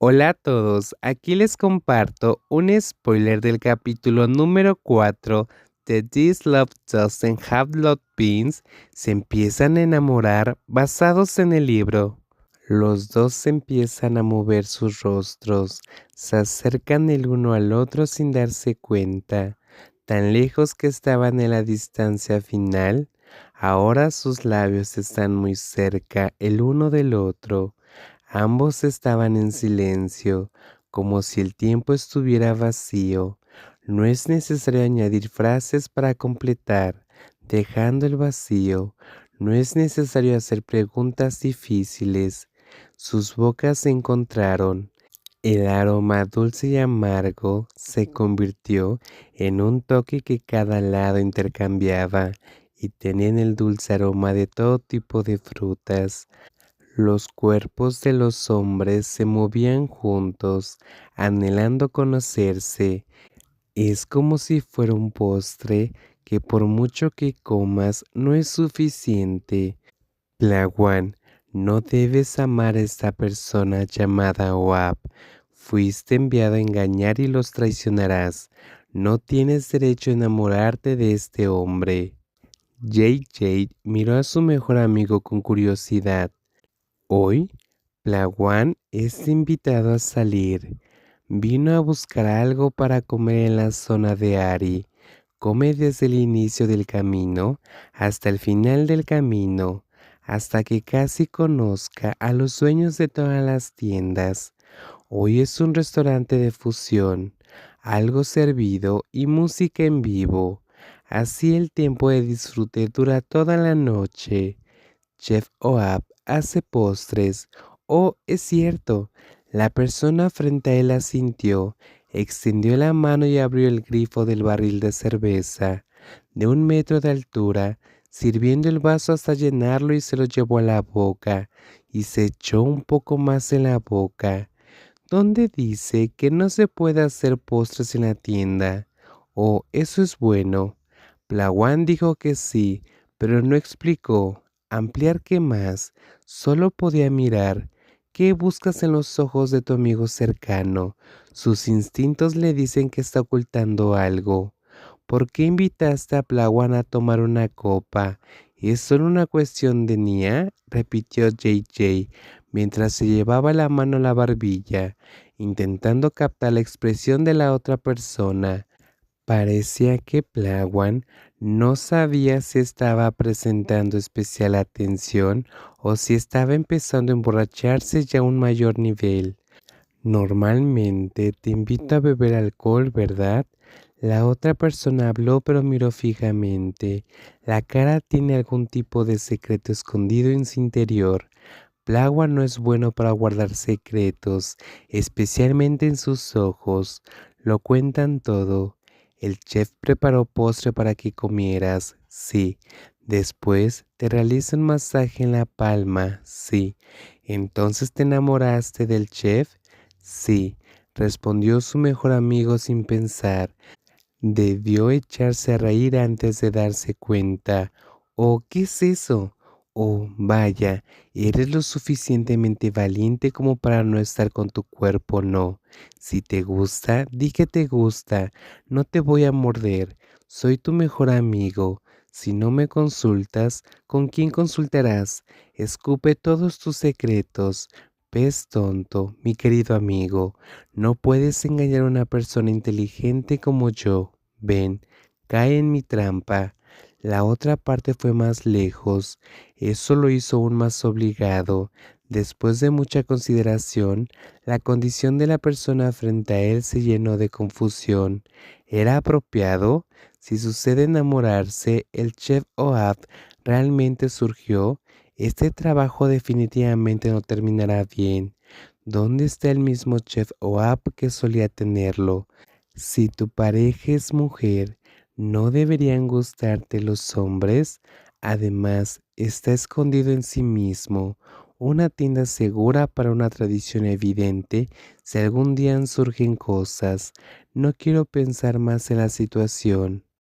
Hola a todos, aquí les comparto un spoiler del capítulo número 4 de This Love Doesn't Have Lot Beans. Se empiezan a enamorar basados en el libro. Los dos empiezan a mover sus rostros, se acercan el uno al otro sin darse cuenta, tan lejos que estaban en la distancia final, ahora sus labios están muy cerca el uno del otro Ambos estaban en silencio, como si el tiempo estuviera vacío. No es necesario añadir frases para completar, dejando el vacío. No es necesario hacer preguntas difíciles. Sus bocas se encontraron. El aroma dulce y amargo se convirtió en un toque que cada lado intercambiaba y tenían el dulce aroma de todo tipo de frutas. Los cuerpos de los hombres se movían juntos, anhelando conocerse. Es como si fuera un postre que por mucho que comas no es suficiente. Plaguan, no debes amar a esta persona llamada Oab. Fuiste enviado a engañar y los traicionarás. No tienes derecho a enamorarte de este hombre. JJ miró a su mejor amigo con curiosidad. Hoy, Plaguán es invitado a salir. Vino a buscar algo para comer en la zona de Ari. Come desde el inicio del camino hasta el final del camino, hasta que casi conozca a los dueños de todas las tiendas. Hoy es un restaurante de fusión, algo servido y música en vivo. Así el tiempo de disfrute dura toda la noche. Chef Oab hace postres. Oh, es cierto. La persona frente a él asintió, extendió la mano y abrió el grifo del barril de cerveza de un metro de altura, sirviendo el vaso hasta llenarlo y se lo llevó a la boca y se echó un poco más en la boca. ¿Dónde dice que no se puede hacer postres en la tienda? Oh, eso es bueno. Plaguán dijo que sí, pero no explicó. Ampliar qué más, solo podía mirar. ¿Qué buscas en los ojos de tu amigo cercano? Sus instintos le dicen que está ocultando algo. ¿Por qué invitaste a Plaguan a tomar una copa? ¿Es solo una cuestión de Nia? repitió JJ mientras se llevaba la mano a la barbilla, intentando captar la expresión de la otra persona. Parecía que Plaguan no sabía si estaba presentando especial atención o si estaba empezando a emborracharse ya a un mayor nivel. Normalmente te invito a beber alcohol, ¿verdad? La otra persona habló pero miró fijamente. La cara tiene algún tipo de secreto escondido en su interior. Plaguan no es bueno para guardar secretos, especialmente en sus ojos. Lo cuentan todo. El chef preparó postre para que comieras, sí. Después te realiza un masaje en la palma, sí. Entonces te enamoraste del chef, sí. Respondió su mejor amigo sin pensar. Debió echarse a reír antes de darse cuenta. ¿Oh, qué es eso? Oh, vaya, eres lo suficientemente valiente como para no estar con tu cuerpo, no. Si te gusta, di que te gusta. No te voy a morder. Soy tu mejor amigo. Si no me consultas, ¿con quién consultarás? Escupe todos tus secretos. Pez tonto, mi querido amigo. No puedes engañar a una persona inteligente como yo. Ven, cae en mi trampa. La otra parte fue más lejos. Eso lo hizo aún más obligado. Después de mucha consideración, la condición de la persona frente a él se llenó de confusión. ¿Era apropiado? Si sucede enamorarse, el chef Oab realmente surgió. Este trabajo definitivamente no terminará bien. ¿Dónde está el mismo chef Oab que solía tenerlo? Si tu pareja es mujer, ¿No deberían gustarte los hombres? Además, está escondido en sí mismo, una tienda segura para una tradición evidente si algún día surgen cosas. No quiero pensar más en la situación.